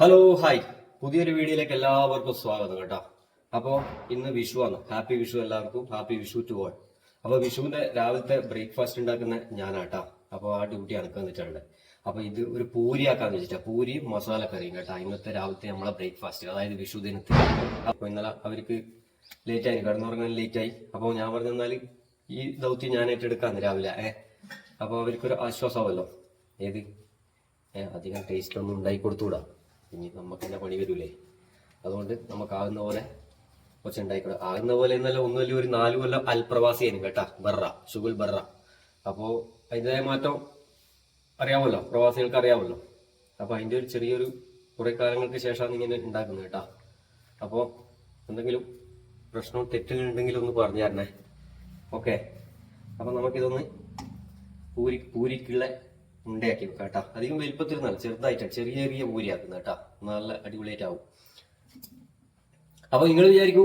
Hello hi പുതിയൊരു വീഡിയോയിലേക്ക് എല്ലാവർക്കും സ്വാഗതം കേട്ടോ അപ്പോൾ ഇന്ന് വിഷു ആണ് ഹാപ്പി വിഷു എല്ലാവർക്കും ഹാപ്പി വിഷു ടു ഓൾ അപ്പോൾ വിഷുവിന്റെ രാവിലത്തെ ബ്രേക്ക്ഫാസ്റ്റ് ഉണ്ടാക്കുന്ന ഞാനാട്ടാ അപ്പോൾ ആ ഡ്യൂട്ടി അടക്കം വെച്ചിട്ടുണ്ട് അപ്പോൾ ഇത് ഒരു പൂരിയാക്കാന്ന് വെച്ചിട്ടാ പൂരിയും മസാല കറിയും കേട്ടോ ഇന്നത്തെ രാവിലത്തെ നമ്മളെ ബ്രേക്ക്ഫാസ്റ്റ് അതായത് വിഷു ദിനത്തിൽ അപ്പോൾ ഇന്നലെ അവർക്ക് ലേറ്റ് ആയി കിടന്നുറങ്ങാൻ ലേറ്റ് ആയി അപ്പോൾ ഞാൻ പറഞ്ഞെന്നാൽ ഈ ദൗത്യം ഞാൻ ഏറ്റെടുക്കാന്ന് രാവിലെ ഏ അപ്പോൾ അവർക്കൊരു ആശ്വാസമാവല്ലോ ഏത് ഏഹ് അധികം ടേസ്റ്റ് ഒന്നും ഉണ്ടായി കൊടുത്തുകൂടാ ഇനി നമുക്ക് തന്നെ പണി വരൂലേ അതുകൊണ്ട് നമുക്കാകുന്ന പോലെ കുറച്ച് ഉണ്ടായിക്കോട്ടെ ആകുന്ന പോലെ എന്നല്ല ഒന്നുമല്ല ഒരു നാല് കൊല്ലം ആയിരുന്നു കേട്ടാ ബർറ സുഗുൽ ബർറ അപ്പോൾ അതിൻ്റെതായ മാറ്റം അറിയാമല്ലോ പ്രവാസികൾക്ക് അറിയാമല്ലോ അപ്പോൾ അതിൻ്റെ ഒരു ചെറിയൊരു കുറേ കാലങ്ങൾക്ക് ശേഷമാണ് ഇങ്ങനെ ഉണ്ടാക്കുന്നത് കേട്ടാ അപ്പോൾ എന്തെങ്കിലും പ്രശ്നവും തെറ്റുകളുണ്ടെങ്കിൽ ഒന്ന് പറഞ്ഞു തരണേ ഓക്കെ അപ്പം നമുക്കിതൊന്ന് പൂരി പൂരിക്കുള്ള ഉണ്ടയാക്കി വെക്കാം കേട്ടോ അധികം നല്ല ചെറുതായിട്ടാണ് ചെറിയ ചെറിയ പൂരിയാക്കുന്ന കേട്ടോ നല്ല അടിപൊളിയായിട്ട് ആവും അപ്പൊ നിങ്ങൾ വിചാരിക്കൂ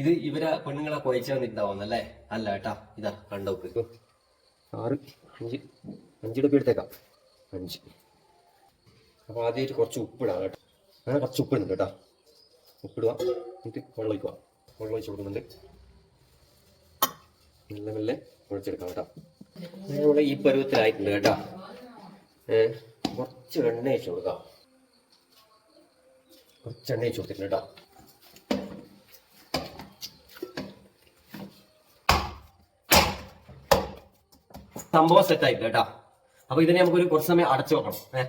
ഇത് ഇവരെ പെണ്ണുങ്ങളെ കുഴച്ച് വന്നിട്ടുണ്ടാവുന്നല്ലേ അല്ല കേട്ടാ ഇതാ കണ്ടോ ആറ് അഞ്ച് അഞ്ചിടപ്പ് എടുത്തേക്കാം അഞ്ച് അപ്പൊ ആദ്യമായിട്ട് കുറച്ച് ഉപ്പിടാം കേട്ടോ അങ്ങനെ കുറച്ച് ഉപ്പിടുന്നു കേട്ടോ ഉപ്പിടുക എന്നിട്ട് വെള്ളമൊഴിക്കുക വെള്ളം ഒഴിച്ചു കൊടുക്കുന്നുണ്ട് നല്ല നല്ല കുഴച്ചെടുക്കാം കേട്ടോ ഈ പരുവത്തിലായിട്ടുണ്ട് കേട്ടോ കുറച്ച് എണ്ണ വെച്ച് കൊടുക്കാം കുറച്ച് എണ്ണ വെച്ച് കൊടുത്തിട്ടുണ്ട് കേട്ടോ സംഭവം സെറ്റായി കേട്ടോ അപ്പൊ ഇതിനെ നമുക്കൊരു കുറച്ച് സമയം അടച്ചു വെക്കണം ഏഹ്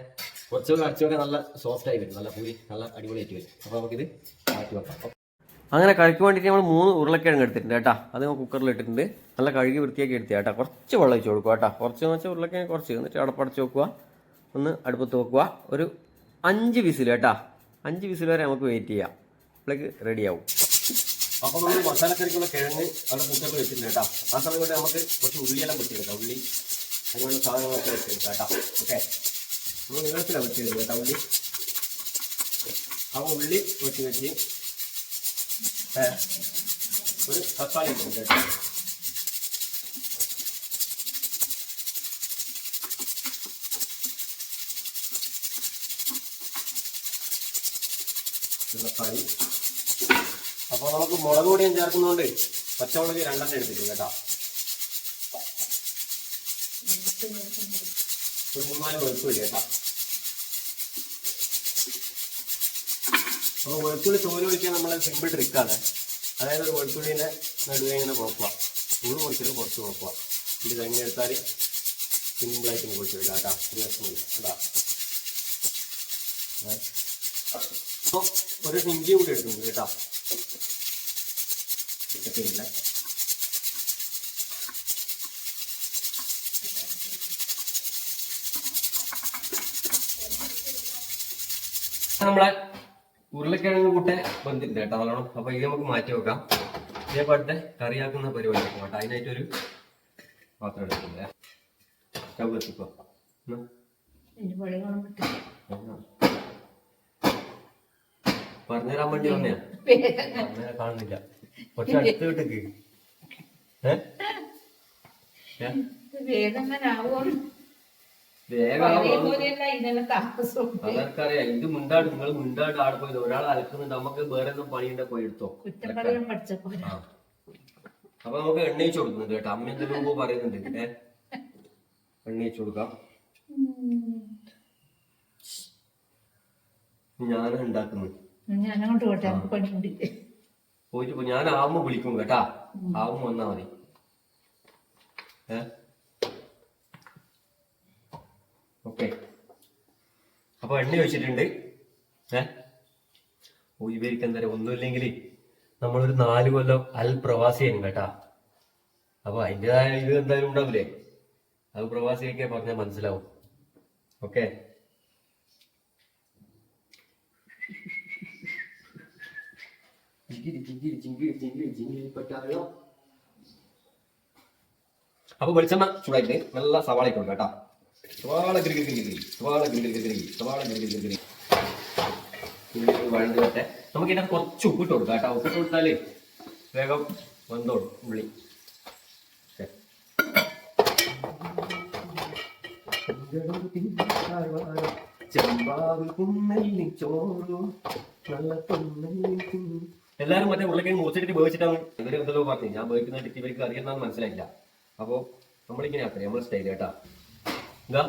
കുറച്ച് അടച്ചു വെക്കാൻ നല്ല സോഫ്റ്റ് ആയി വരും നല്ല പൂരി നല്ല ആയിട്ട് വരും അപ്പൊ നമുക്കിത് മാറ്റി വെക്കാം അങ്ങനെ കഴുകി വേണ്ടിയിട്ട് നമ്മൾ മൂന്ന് ഉരുളക്കിഴങ്ങ് എടുത്തിട്ടുണ്ട് കേട്ടോ അത് നമ്മൾ കുക്കറിൽ ഇട്ടിട്ടുണ്ട് നല്ല കഴുകി വൃത്തിയാക്കി എടുത്തിയാ കേട്ടോ കുറച്ച് വെള്ളം വെച്ച് കൊടുക്കുക കേട്ടോ കുറച്ച് എന്ന് വെച്ചാൽ ഉരുളക്കിഴങ്ങ് കുറച്ച് എന്നിട്ട് അടപ്പടച്ച് വെക്കുക ഒന്ന് അടുപ്പത്ത് വെക്കുക ഒരു അഞ്ച് വിസിൽ കേട്ടോ അഞ്ച് വിസിൽ വരെ നമുക്ക് വെയിറ്റ് ചെയ്യാം അപ്പോഴേക്ക് റെഡിയാവും അപ്പോൾ നമ്മൾ മസാലക്കരിക്കുള്ള കിഴങ്ങ് നല്ല കുക്കറിൽ വെച്ചിട്ടുണ്ട് കേട്ടോ ആ സമയം കൊണ്ട് നമുക്ക് കുറച്ച് ഉള്ളിയെല്ലാം വെട്ടിയെടുക്കാം ഉള്ളി അങ്ങനെയുള്ള സാധനങ്ങളൊക്കെ വെച്ചെടുക്കാം കേട്ടോ ഓക്കെ നമ്മൾ നീളത്തിലാണ് വെച്ചെടുക്കുക കേട്ടോ ഉള്ളി ആ ഉള്ളി വെച്ച് വെച്ച് ഒരു തക്കാളി ഉണ്ട് കേട്ടോ തക്കാളി അപ്പോൾ നമുക്ക് മുളക് പൊടിയും ചേർക്കുന്നതുകൊണ്ട് പച്ചമുളക് രണ്ടെണ്ണം എടുത്തിട്ടുണ്ട് കേട്ടോ ഒരു മൂന്നാല് വെളുത്തുള്ളി കേട്ടോ അപ്പോൾ വെളുത്തുള്ളി തോല് ഒഴിക്കാൻ നമ്മളെ സിമ്പിൾ ട്രിക്കാണ് അതായത് ഒരു വെളുത്തുള്ളിനെ നടുവേ ഇങ്ങനെ കുഴപ്പമാണ് ചൂട് കുറച്ചിട്ട് കുറച്ച് കുഴപ്പമാണ് ഇത് കഴിഞ്ഞ് എടുത്താൽ സിമ്പിളായിട്ട് കുഴിച്ചെടുക്കാം കേട്ടോ ഒരു രസമില്ല അപ്പോൾ ഒരു ഇഞ്ചി കൂടി എടുക്കുന്നു കേട്ടോ ഇല്ല നമ്മളെ ഉരുളക്കിഴങ്ങ് കൂട്ടെ ബന്ധിണ്ട് കേട്ടോ നല്ലോണം അപ്പൊ ഇത് നമുക്ക് മാറ്റി വെക്കാം ഇതേപോലത്തെ കറിയാക്കുന്ന പരിപാടി വെക്കാം കേട്ടോ അതിനായിട്ടൊരു പാത്രം എടുക്കുന്നില്ല സ്റ്റവ് എത്തിക്കോ പറഞ്ഞുതരാൻ വേണ്ടി വന്നെയാ കാണുന്നില്ല പക്ഷെ അടുത്ത് കിട്ടക്ക് ഏ വേഗം അതൊക്കറിയാം ഇത് മുണ്ടാട് നിങ്ങൾ മിണ്ടാട് ആടെ പോയത് ഒരാൾ അലക്കുന്നുണ്ട് നമുക്ക് വേറെ ഒന്നും പണിയുണ്ട പോയി എടുത്തോ അപ്പൊ നമുക്ക് എണ്ണയിച്ചു കൊടുക്കുന്നുണ്ട് കേട്ടോ അമ്മ എന്തെങ്കിലും മുമ്പ് പറയുന്നുണ്ട് ഏ എണ്ണയിച്ചു കൊടുക്കാം ഞാനാ ഉണ്ടാക്കുന്നത് ഞാൻ ആവുമ്പോ വിളിക്കും കേട്ടാ ആവുമ്പോ വന്നാ മതി ഏഹ് ഓക്കെ അപ്പോൾ എണ്ണ വെച്ചിട്ടുണ്ട് ഏ ഓ ഇവർക്ക് എന്താ പറയുക ഒന്നുമില്ലെങ്കിൽ നമ്മളൊരു നാല് കൊല്ലം അൽ പ്രവാസിയാണ് കേട്ടാ അപ്പോൾ അതിൻ്റെതായ ഇത് എന്തായാലും ഉണ്ടാവില്ലേ അൽ പ്രവാസിയൊക്കെ പറഞ്ഞാൽ മനസ്സിലാവും ഓക്കെ അപ്പൊ വെളിച്ചെണ്ണ ചൂടായിട്ട് നല്ല സവാളയൊക്കെ ഉണ്ട് കേട്ടോ സവാള ഗിരി ഗിരി ഗിരി സവാള ഗിരി ഗിരി ഗിരി സവാള ഗിരി ഗിരി ഗിരി ഉള്ളിൽ വട്ടെ നമുക്ക് ഇതിനകത്ത് കുറച്ച് ഉപ്പിട്ട് കൊടുക്കാം കേട്ടോ ഉപ്പിട്ട് കൊടുത്താൽ വേഗം വന്നോളും ഉള്ളി ചെമ്പാവിൽ കുന്നല്ലി നല്ല കുന്നല്ലി എല്ലാവരും മറ്റേ ഉരുളക്കിഴങ്ങ് മുറിച്ചിട്ട് വേവിച്ചിട്ടാണ് ഇവര് എന്തല്ലോ പറഞ്ഞു ഞാൻ വേവിക്കുന്ന ഇവർക്ക് അറിയുന്നതെന്ന് മനസ്സിലായില്ല അപ്പോൾ നമ്മളിങ്ങനെ ആക്കാം നമ്മുടെ സ്റ്റൈൽ കേട്ടോ എന്താ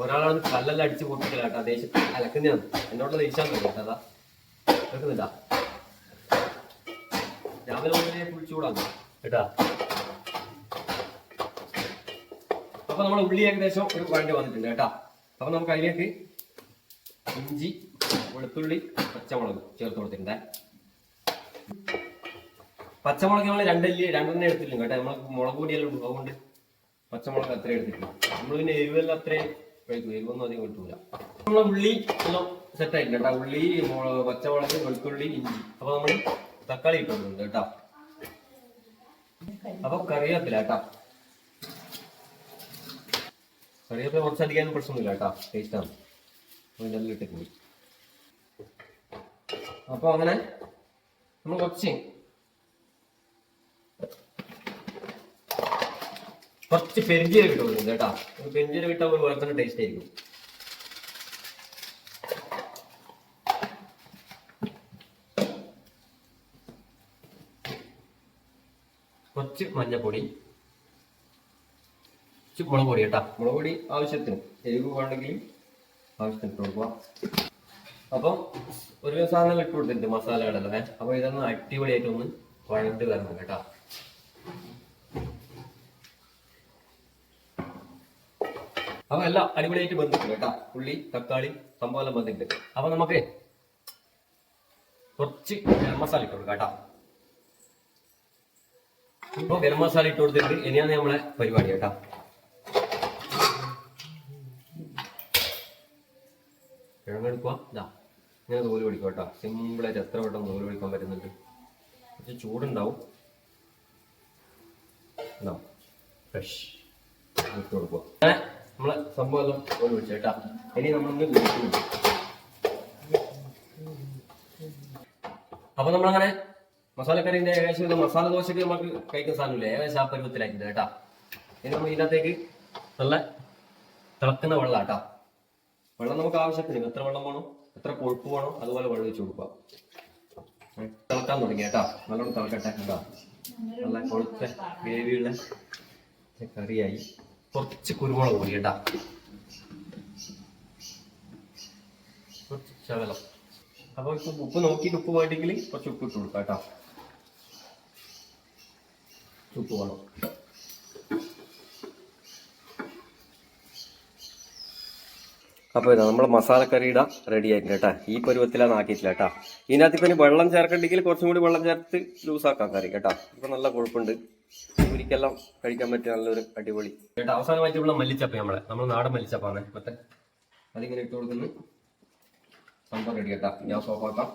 ഒരാളാണ് കല്ലെല്ലാം അടിച്ച് പൊട്ടിക്കല കേട്ടോ ദേഷ്യം അലക്കുന്നതാണ് എന്നോട് ദേഷ്യം കേട്ടോ അതാ കേൾക്കുന്നില്ല രാവിലെ മുതലേ ഫുൾ കേട്ടാ അപ്പൊ നമ്മൾ ഉള്ളി ഏകദേശം ഒരു വഴണ്ടി വന്നിട്ടുണ്ട് കേട്ടാ അപ്പൊ നമുക്ക് അതിലേക്ക് ഇഞ്ചി വെളുത്തുള്ളി പച്ചമുളക് ചേർത്ത് കൊടുത്തിട്ടുണ്ടേ പച്ചമുളക് നമ്മൾ രണ്ടല്ലി രണ്ടെണ്ണം എടുത്തില്ല കേട്ടോ നമ്മൾ മുളക് പൊടിയെല്ലാം ഉണ്ട് അതുകൊണ്ട് പച്ചമുളക് അത്ര എടുത്തിട്ടില്ല നമ്മൾ പിന്നെ എരിവെല്ലാം അത്രയും കഴിക്കും എരിവൊന്നും അധികം കിട്ടൂല നമ്മളെ ഉള്ളി എല്ലാം സെറ്റ് ആയിട്ടുണ്ട് കേട്ടോ ഉള്ളി പച്ചമുളക് വെളുത്തുള്ളി ഇഞ്ചി അപ്പൊ നമ്മൾ തക്കാളി ഇട്ടുണ്ട് കേട്ടോ അപ്പൊ കറിവേപ്പില കേട്ടോ കുറച്ച് കുറച്ചധികം പ്രശ്നമൊന്നുമില്ല കേട്ടോ ടേസ്റ്റാണ് ഇതെല്ലാം ഇട്ടിട്ടുണ്ട് അപ്പോൾ അങ്ങനെ നമ്മൾ കുറച്ച് കുറച്ച് പെരിഞ്ചീര ഇട്ട് കൊടുക്കുന്നത് കേട്ടോ പെരിഞ്ചീരക ഇട്ടാൽ ഒരു വേറെ തന്നെ ടേസ്റ്റ് ആയിരിക്കും കുറച്ച് മഞ്ഞപ്പൊടി കുറച്ച് മുളക് പൊടി കേട്ടോ മുളക് പൊടി ആവശ്യത്തിന് എരിവ് വേണ്ടെങ്കിലും ആവശ്യത്തിന് ഇട്ട് കൊടുക്കുക അപ്പം ഒരു സാധനം ഇട്ട് കൊടുത്തിട്ടുണ്ട് മസാലകളല്ലേ അപ്പൊ ഇതൊന്ന് അടിപൊളിയായിട്ടൊന്ന് വഴണ്ട് വരണം കേട്ടോ അവ എല്ലാം അടിപൊളിയായിട്ട് ബന്ധിക്കും കേട്ടോ ഉള്ളി തക്കാളി സംഭവം ബന്ധിക്കും അപ്പൊ നമുക്ക് കുറച്ച് ഗരം മസാല ഇട്ട് കൊടുക്കാം കേട്ടോ ഇപ്പൊ ഗരം മസാല ഇട്ട് കൊടുത്തിട്ട് ഇനിയാണ് നമ്മളെ പരിപാടി കേട്ടോ കിഴങ്ങെടുക്കുക ഇങ്ങനെ നൂല് പിടിക്കും കേട്ടോ സിമ്പിളായിട്ട് എത്ര പെട്ടെന്ന് നൂല് പിടിക്കാൻ പറ്റുന്നുണ്ട് കുറച്ച് ചൂടുണ്ടാവും ഫ്രഷ് ഇട്ട് കൊടുക്കുക നമ്മളെ സംഭവം എല്ലാം കേട്ടാ ഇനി നമ്മളൊന്ന് കുടിക്കുന്നു അപ്പൊ നമ്മളങ്ങനെ മസാലക്കറിന്റെ ഏകദേശം മസാല ദോശക്ക് നമുക്ക് കഴിക്കുന്ന സാധനമില്ല ഏകദേശം ആ പരുവത്തിലായിട്ടുണ്ട് കേട്ടാ ഇനി നമ്മൾ ഇതിനകത്തേക്ക് നല്ല തിളക്കുന്ന വെള്ളം കേട്ടാ വെള്ളം നമുക്ക് ആവശ്യത്തിന് എത്ര വെള്ളം വേണം എത്ര കൊഴുപ്പ് വേണം അതുപോലെ വെള്ളം വെച്ച് കൊടുക്കുക തിളക്കാൻ തുടങ്ങി കേട്ടാ നല്ലോണം തിളക്കട്ടെ കേട്ടാ നല്ല കൊഴുത്ത ഗ്രേവിയുള്ള കറിയായി കുറച്ച് കുരുമുളക് പൊടി കേട്ടാ കുറച്ച് ശകലം അപ്പോൾ ഇപ്പം ഉപ്പ് നോക്കിയിട്ട് ഉപ്പ് വേണ്ടെങ്കിൽ കുറച്ച് ഉപ്പ് ഇട്ട് കൊടുക്കാം കേട്ടോ ഉപ്പ് വേണം അപ്പോൾ ഇതാ നമ്മുടെ മസാലക്കറിയുടെ റെഡി ആയിട്ടുണ്ട് കേട്ടോ ഈ പരുവത്തിലാണ് ആക്കിയിട്ടില്ല കേട്ടോ ഇതിനകത്ത് ഇപ്പം വെള്ളം ചേർക്കണ്ടെങ്കിൽ കുറച്ചും കൂടി വെള്ളം ചേർത്ത് ലൂസാക്കാം കറി കേട്ടോ ഇപ്പം നല്ല കുഴപ്പമുണ്ട് ഇരിക്കെല്ലാം കഴിക്കാൻ പറ്റിയ നല്ലൊരു അടിപൊളി കേട്ടോ അവസാനമായിട്ടുള്ള മല്ലിച്ചപ്പ് നമ്മളെ നമ്മൾ നാടൻ മല്ലിച്ചപ്പാണ് മറ്റേ അതിങ്ങനെ ഇട്ട് കൊടുക്കുന്നു സംഭവം റെഡി കേട്ടോ ഞാൻ സോഫാക്കാം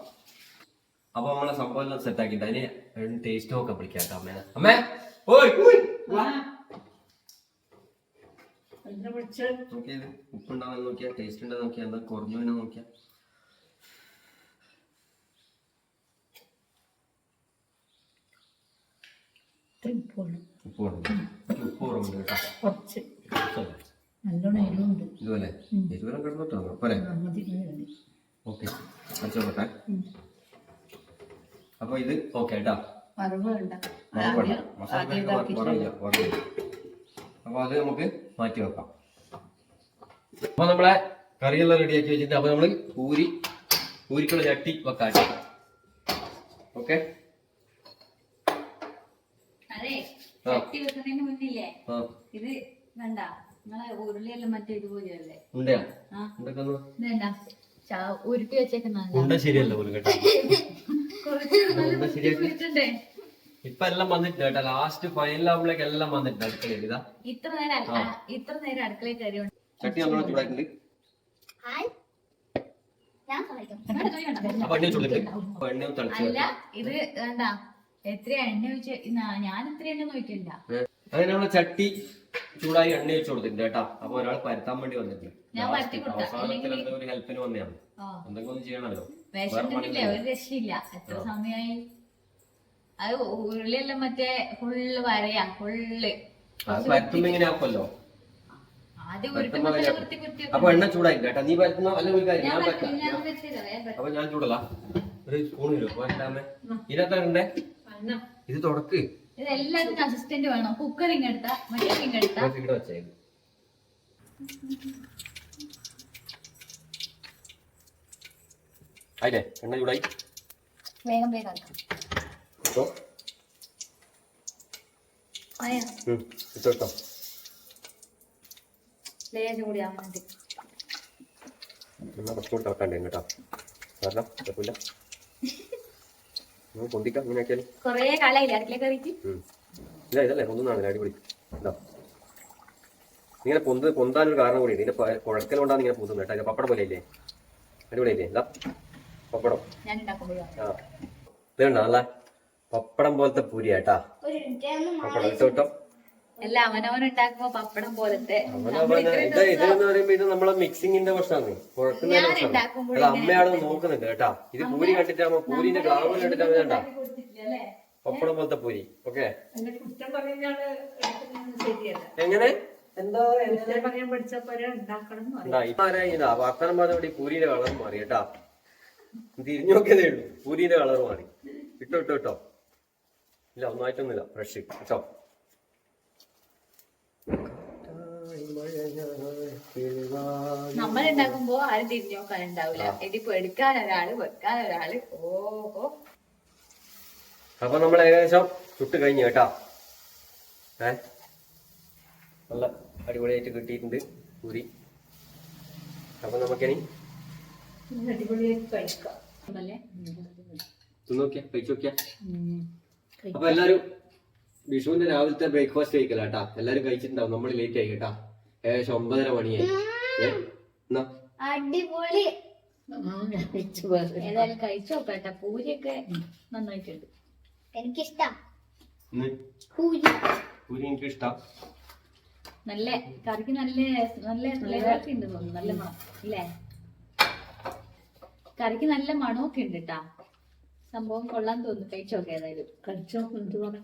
അപ്പൊ നമ്മളെ സംഭവം എല്ലാം സെറ്റ് ആക്കിയിട്ട് അതിന് ടേസ്റ്റും ഒക്കെ പിടിക്കാം കേട്ടോ അമ്മേനെ അമ്മേ ഓയ് നോക്കിയത് ഉപ്പുണ്ടാവാൻ നോക്കിയാ ടേസ്റ്റ് ഉണ്ടാവാൻ നോക്കിയാ എന്താ കുറഞ്ഞു വേണം നോക്കിയാ ഇതുപോലെ എരിവെല്ലാം കിടന്നിട്ടോ പോരെ ഓക്കെ അച്ചോട്ടെ അപ്പൊ ഇത് ഓക്കെ കേട്ടോ മറവ് വേണ്ട മസാല കുറവില്ല കുറവില്ല അപ്പോൾ അത് നമുക്ക് മാറ്റി വെക്കാം അപ്പോൾ നമ്മളെ കറിയെല്ലാം റെഡിയാക്കി വെച്ചിട്ട് അപ്പോൾ നമ്മൾ പൂരി പൂരിക്കുള്ള ചട്ടി വെക്കാം ഓക്കെ ഇത് ഉരുളിയല്ല ഉരുട്ടി വെച്ചേക്കുന്ന ശരിയാക്കി ഇപ്പൊ എല്ലാം വന്നിട്ടുണ്ട് കേട്ടോ ലാസ്റ്റ് ഫൈനൽ ഫൈനലാകുമ്പോഴേക്ക് എല്ലാം വന്നിട്ടുണ്ട് അടുക്കളയിൽ ഇതാ ഇത്ര നേരം ഇത്ര നേരം അടുക്കളയിൽ കയറിയുണ്ട് ചട്ടി ഞാൻ എണ്ണയും അല്ല ഇത് എത്ര എണ്ണ ഞാൻ ഇത്ര എണ്ണ ചട്ടി ചൂടായി എണ്ണ വെച്ച് കൊടുത്തിട്ടുണ്ട് അപ്പൊ ഒരാൾ പരത്താൻ വേണ്ടി വന്നിട്ടുണ്ട് ഞാൻ അവസാനത്തിൽ അല്ലെങ്കിൽ- ഹെൽപ്പിന് വന്നെയാണ് എന്തെങ്കിലും ഒന്ന് ചെയ്യണല്ലോ വേറെ ഒരു രക്ഷയില്ല എത്ര സമയമായി അത് ഉള്ളിയെല്ലാം മറ്റേ ഫുള്ള് വരയാ ഫുള്ള് എണ്ണ ചൂടായി നീ ഞാൻ ഞാൻ ഒരു സ്പൂൺ ഇത് തുടക്ക് ഇത് അസിസ്റ്റന്റ് വേണം കുക്കർ ഇങ്ങെടുത്താ എണ്ണ ചൂടായി വേഗം വേഗം ഇട്ടോ ഇട്ടോ ലേശം കൂടി ആവാൻ വേണ്ടി എന്നാൽ കുറച്ചും കൂടി കാരണം കുഴപ്പമില്ല നമുക്ക് പൊന്തിക്കാം അങ്ങനെ ആക്കിയാലും കുറേ കാലമായില്ല അടുക്കള കയറിയിട്ട് ഇല്ല ഇതല്ലേ പൊന്തുന്നാണ് അടിപൊളി ഇതാ ഇങ്ങനെ പൊന്ത് പൊന്താനൊരു കാരണം കൂടി ഇതിന്റെ കുഴക്കൽ കൊണ്ടാണ് ഇങ്ങനെ പൊന്തുന്നത് കേട്ടോ പപ്പടം പോലെ ഇല്ലേ അടിപൊളിയല്ലേ എന്താ പപ്പടം ആ ഇതുണ്ടോ അല്ലേ പപ്പടം പോലത്തെ പൂരിയാട്ടാ പപ്പടത്തോട്ടം പപ്പടം പോലത്തെ നമ്മളെ മിക്സിങ്ങിന്റെ പ്രശ്നമാണ് അമ്മയാണ് കേട്ടാ ഇത് പൂരി കണ്ടിട്ട് പൂരിന്റെ ഗ്ലാവ് കണ്ടിട്ട് പപ്പടം പോലത്തെ പൂരി ഓക്കെ എങ്ങനെ വർത്തനം പറഞ്ഞോടി പൂരിയുടെ കളർ മാറി കേട്ടാ തിരിഞ്ഞു നോക്കിയതേ ഉള്ളൂ പൂരിയുടെ കളർ മാറി ഇട്ടോ ഇട്ടോ ഇട്ടോ ഇല്ല ഒന്നായിട്ടൊന്നുമില്ല ഫ്രഷ് കേട്ടോ നമ്മൾ ഉണ്ടാക്കുമ്പോ ആരും തിരിഞ്ഞു നോക്കാൻ ഉണ്ടാവില്ല ഇതിപ്പോ എടുക്കാൻ ഒരാള് വെക്കാൻ ഒരാള് ഓഹോ അപ്പൊ നമ്മൾ ഏകദേശം ചുട്ട് കഴിഞ്ഞു കേട്ടാ ഏ നല്ല അടിപൊളിയായിട്ട് കിട്ടിയിട്ടുണ്ട് പൂരി അപ്പൊ നമുക്കിനി അടിപൊളിയായിട്ട് കഴിക്കാം തിന്നോക്കിയാ കഴിച്ചോക്കിയാ അപ്പൊ എല്ലാരും വിഷുവിന്റെ രാവിലത്തെ ബ്രേക്ക്ഫാസ്റ്റ് കഴിക്കല കേട്ടാ എല്ലാരും കഴിച്ചിട്ടുണ്ടാവും നമ്മൾ ലേറ്റ് ആയി കേട്ടാ ഏകദേശം ഒമ്പതര മണിയായി അടിപൊളി പൂരിയൊക്കെ നന്നായിട്ടുണ്ട് പൂരി പൂരി നല്ല കറിക്ക് നല്ല നല്ല നല്ല മണം ഇല്ലേ കറിക്ക് നല്ല മണമൊക്കെ ഉണ്ട് കേട്ടാ സംഭവം കൊള്ളാൻ തോന്നുന്നു കഴിച്ചോക്കെ ഏതായാലും കഴിച്ചോ എന്ത് പറയാം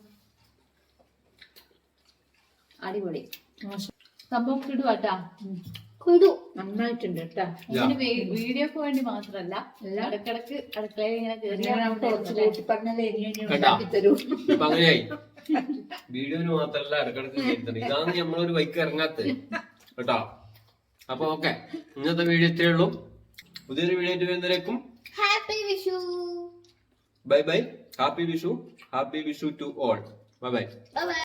അടിപൊളി സംഭവം കിടുവാട്ടാ നന്നായിട്ടുണ്ട് വീഡിയോക്ക് വേണ്ടി ഇങ്ങനെ അങ്ങനെയായി വീഡിയോന് മാത്രല്ല ഇടക്കിടക്ക് ഇതാണ് നമ്മളൊരു ബൈക്ക് ഇറങ്ങാത്തത് കേട്ടോ അപ്പൊ ഓക്കെ ഇന്നത്തെ വീഡിയോ ഇത്രേ ഉള്ളൂ പുതിയൊരു video happy Vishu Bye bye. Happy Vishu to all. Bye bye. Bye bye.